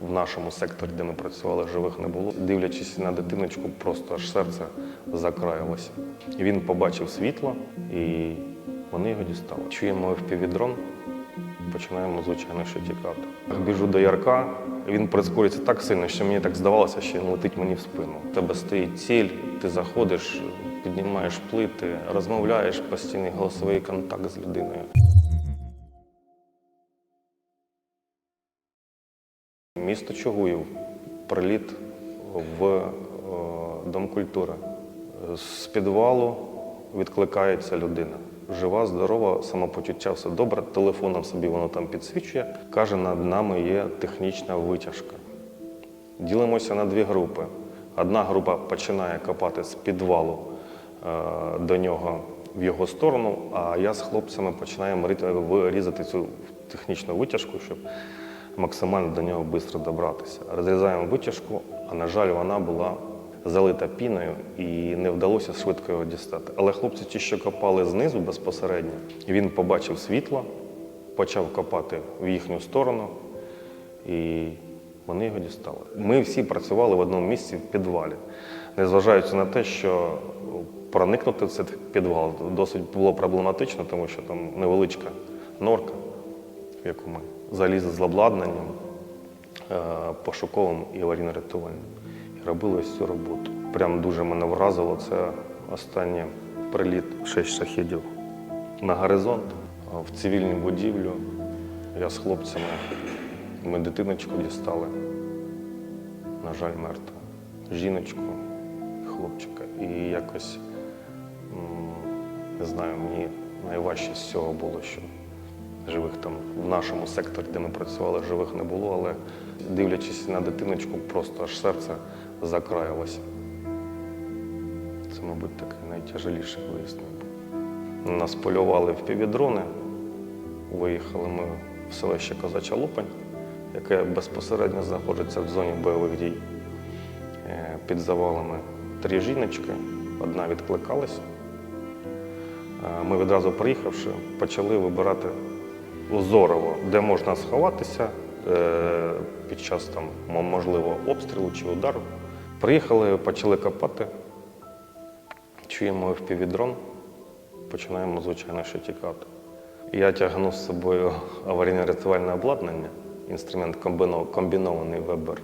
В нашому секторі, де ми працювали, живих не було. Дивлячись на дитиночку, просто аж серце закраїлося. Він побачив світло, і вони його дістали. Чуємо впівдрон, починаємо, звичайно, що тікати. Біжу до Ярка, він прискорюється так сильно, що мені так здавалося, що він летить мені в спину. У тебе стоїть ціль, ти заходиш, піднімаєш плити, розмовляєш, постійний голосовий контакт з людиною. Місто Чугуїв, приліт в е, Дом культури. З підвалу відкликається людина. Жива, здорова, самопочуття, все добре. Телефоном собі воно там підсвічує. Каже, над нами є технічна витяжка. Ділимося на дві групи. Одна група починає копати з підвалу е, до нього в його сторону, а я з хлопцями починаємо рити- вирізати цю технічну витяжку, щоб максимально до нього швидко добратися. Розрізаємо витяжку, а на жаль, вона була залита піною і не вдалося швидко його дістати. Але хлопці, ті, що копали знизу безпосередньо, він побачив світло, почав копати в їхню сторону, і вони його дістали. Ми всі працювали в одному місці в підвалі, незважаючи на те, що проникнути в цей підвал досить було проблематично, тому що там невеличка норка, в яку ми залізли з обладнанням е, пошуковим і аварійно-рятувальним. І робили ось цю роботу. Прям дуже мене вразило це останній приліт шість шахідів на горизонт в цивільну будівлю. Я з хлопцями, ми дитиночку дістали, на жаль, мертву. Жіночку, хлопчика. І якось, не знаю, мені найважче з цього було, що живих там в нашому секторі, де ми працювали, живих не було, але дивлячись на дитиночку, просто аж серце закраїлося. Це, мабуть, такий найтяжеліший виїзд. Нас полювали в півдрони. Виїхали ми в селище Козача Лупань, яке безпосередньо знаходиться в зоні бойових дій. Е, Під завалами три жіночки, одна відкликалась. Е, Ми відразу приїхавши, почали вибирати узорово, де можна сховатися е, під час там, можливо обстрілу чи удару. Приїхали, почали копати, чуємо впівдрон, починаємо, звичайно, що тікати. Я тягну з собою аварійно-рятувальне обладнання, інструмент комбіно- комбінований Вебер.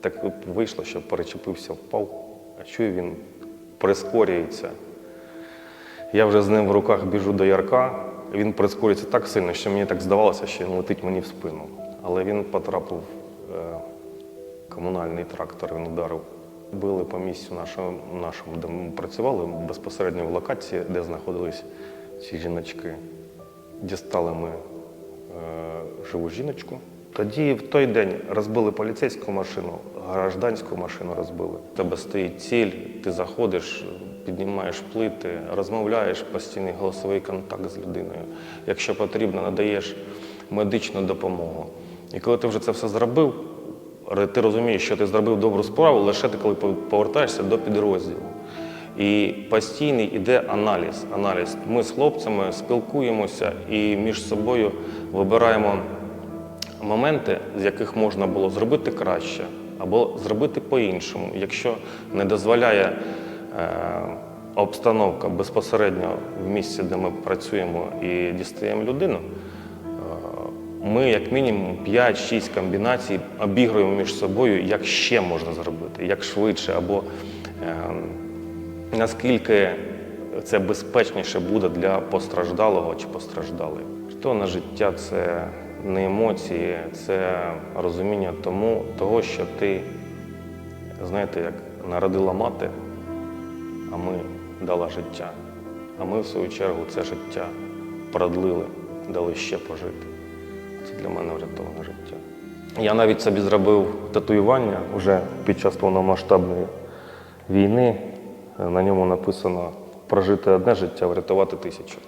Так вийшло, що перечепився, впав, а чую, він прискорюється. Я вже з ним в руках біжу до Ярка. Він прискорюється так сильно, що мені так здавалося, що він летить мені в спину. Але він потрапив е, комунальний трактор, він ударив. Били по місцю нашому, нашому, де ми працювали, безпосередньо в локації, де знаходились ці жіночки. Дістали ми е, живу жіночку. Тоді в той день розбили поліцейську машину, гражданську машину розбили. У тебе стоїть ціль, ти заходиш, піднімаєш плити, розмовляєш, постійний голосовий контакт з людиною. Якщо потрібно, надаєш медичну допомогу. І коли ти вже це все зробив, ти розумієш, що ти зробив добру справу лише ти коли повертаєшся до підрозділу. І постійний іде аналіз. аналіз. Ми з хлопцями спілкуємося і між собою вибираємо моменти, з яких можна було зробити краще або зробити по-іншому. Якщо не дозволяє обстановка безпосередньо в місці, де ми працюємо і дістаємо людину, е, ми як мінімум 5-6 комбінацій обігруємо між собою, як ще можна зробити, як швидше, або е, наскільки це безпечніше буде для постраждалого чи постраждалої. Рятоване життя це не емоції, це розуміння тому, того, що ти, знаєте, як народила мати, а ми дала життя. А ми, в свою чергу, це життя продлили, дали ще пожити. Це для мене врятоване життя. Я навіть собі зробив татуювання вже під час повномасштабної війни. На ньому написано прожити одне життя, врятувати тисячу.